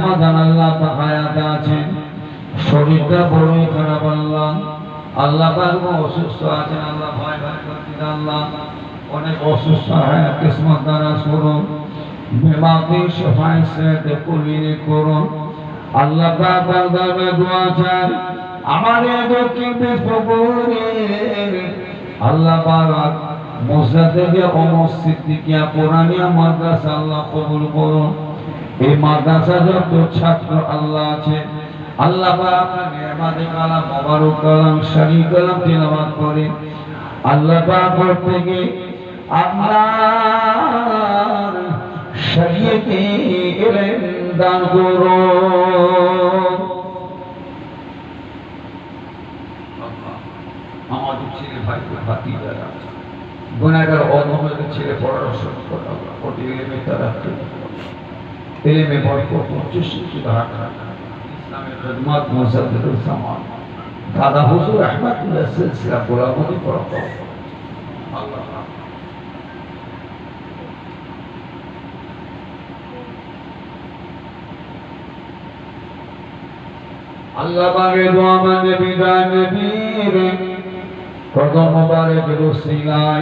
আল্লাহ হায়াতে হয় মাদ্রাসা আল্লাহ কবুল করুন এই মাদ্রাসা যত ছাত্র আল্লাহ আছে। আল্লাহ করে আল্লাহ থেকে আপনার ইলম দান করুন আমাদের ছেলে ভাই গুণাগার অধমের ছেলে পড়াশোনা করা তারা এলেমে বরকত উচ্চ শিক্ষিত হাঁটা ইসলামের খেদমত মুসাদ্দিদুল সামান দাদা হুজুর আহমদুল্লাহ সিলসিলা গোলামতি পড়া আল্লাহ আল্লাহ পাকে দোয়া মানে বিদায় নবীর কত মোবারক রসিলাই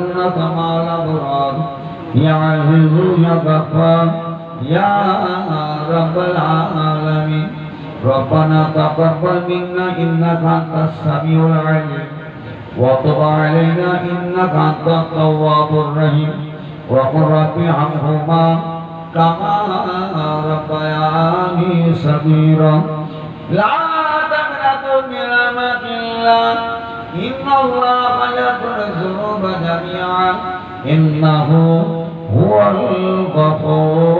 مع الأبرار يا عزيز يا غفار يا رب العالمين ربنا تقبل منا إنك أنت السميع العليم وتب علينا إنك أنت التواب الرحيم وقل رب ارحمهما كما ربياني صغيرا لا تقنطوا من رحمة الله إن الله يغفر الذنوب جميعا إنه هو الغفور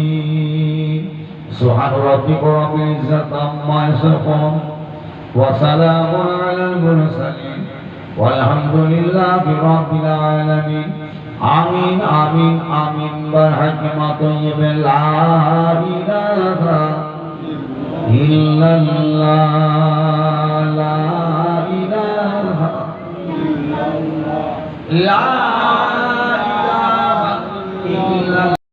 الرحيم سبحان ربك رب العزة عما يصفون وسلام على المرسلين والحمد لله رب العالمين آمين آمين آمين برحمة طيب لا إله إلا الله La